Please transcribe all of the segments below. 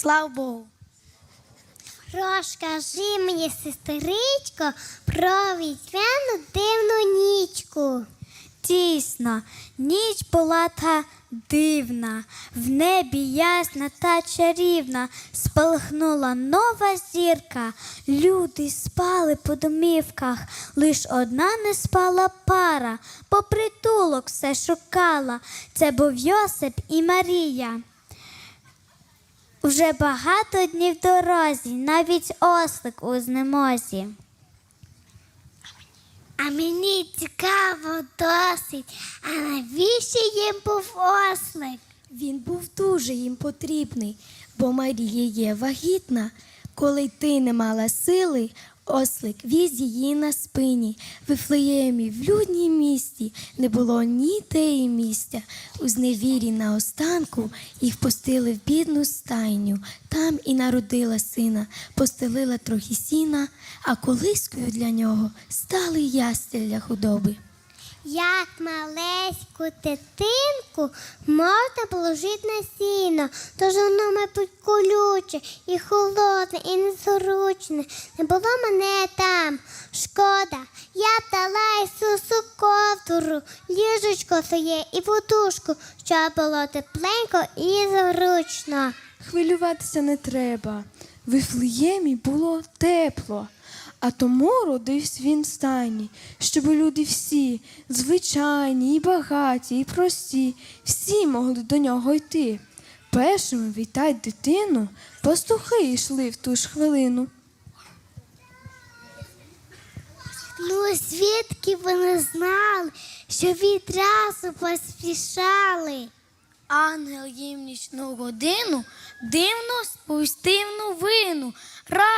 Слава Богу. Розкажи мені, сестричко, про вітряну дивну нічку. Дійсно, ніч була та дивна, в небі ясна та чарівна, спалахнула нова зірка. Люди спали по домівках, лиш одна не спала пара, по притулок все шукала. Це був Йосип і Марія. Уже багато днів дорозі, навіть ослик у знемозі. А мені цікаво досить, а навіщо їм був ослик? Він був дуже їм потрібний, бо Марія є вагітна. Коли ти не мала сили, ослик віз її на спині. Вифлеємі, в людній місті, не було ні теї місця. У зневірі на останку їх пустили в бідну стайню. Там і народила сина, постелила трохи сіна, а колискою для нього стали ястя для худоби. Як малеську дитинку можна положити на сіно, тож воно, мабуть, колюче і холодне, і незручне. Не було мене там. Шкода, я б дала Ісусу ковдру, ліжечко своє і подушку, щоб було тепленько і зручно. Хвилюватися не треба. В Вифлеємі було тепло, а тому родився він в стайні, щоб люди всі, звичайні, і багаті, і прості, всі могли до нього йти. Першими вітать дитину, пастухи йшли в ту ж хвилину. Ну, звідки вони знали, що відразу поспішали? Ангел їм нічну годину дивно сповістив новину.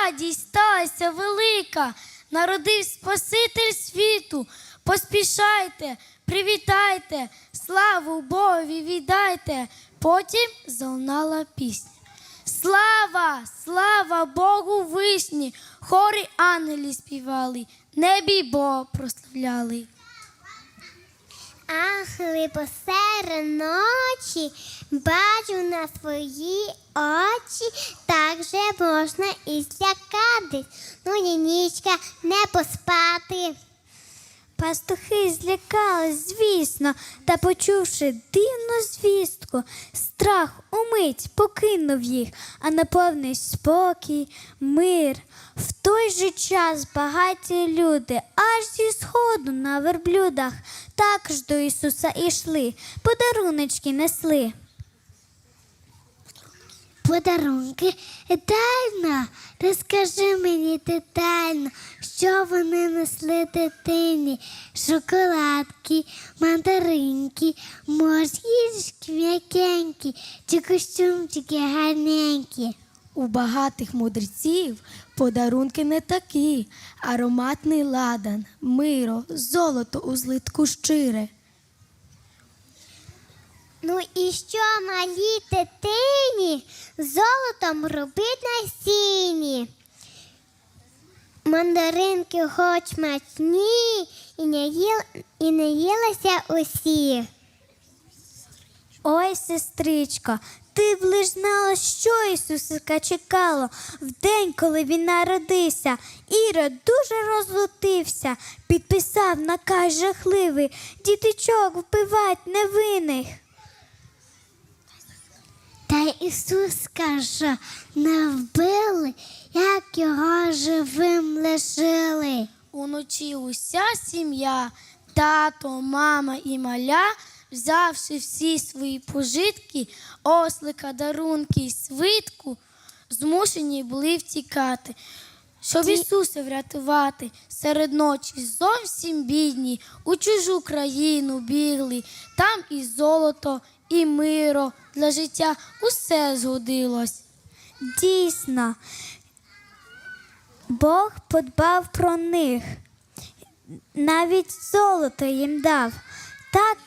Радість сталася велика, народив Спаситель світу. Поспішайте, привітайте, славу Богові віддайте. Потім залунала пісня. Слава, слава Богу вишні, хори ангелі співали, небі Бога прославляли. Ангели посеред ночі бачу на свої очі, так же можна і злякатись. Ну, нічка, не поспати. Пастухи злякались, звісно, та почувши дивну звістку, страх умить покинув їх, а наповнив спокій, мир. В той же час багаті люди аж зі сходу на верблюдах також до Ісуса ішли, подаруночки несли. Подарунки детально. Розкажи мені детально, що вони несли дитині. Шоколадки, мандаринки, морські м'якенькі, чи костюмчики гарненькі. У багатих мудреців подарунки не такі, ароматний ладан, миро, золото у злитку щире. Ну і що малій дитині золотом робить на сіні? Мандаринки хоч смачні і не, їл, і не їлися усі. Ой, сестричко, ти б лиш знала, що Ісусика чекало в день, коли він народився. Ірод дуже розлутився, підписав наказ жахливий, діточок вбивать невинних. Та Ісус каже, не вбили, як його живим лишили. Уночі уся сім'я, тато, мама і маля, взявши всі свої пожитки, ослика, дарунки й свитку, змушені були втікати. Щоб Ісуса врятувати, серед ночі зовсім бідні, у чужу країну бігли, там і золото, і миро для життя усе згодилось. Дійсно, Бог подбав про них, навіть золото їм дав. Так,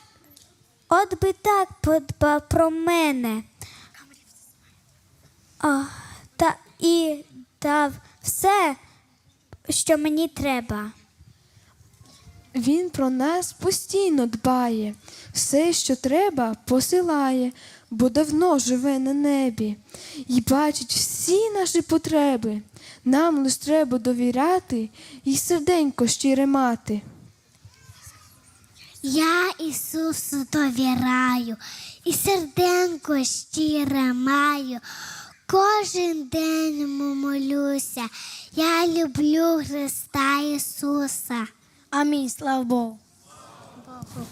от би так подбав про мене. О, та і дав все, що мені треба. Він про нас постійно дбає, все, що треба, посилає, бо давно живе на небі і бачить всі наші потреби. Нам лиш треба довіряти і серденько щире мати. Я Ісусу довіряю і серденько щире маю. Кожен день молюся. Я люблю Христа Ісуса. Амінь, слава Богу. Богу.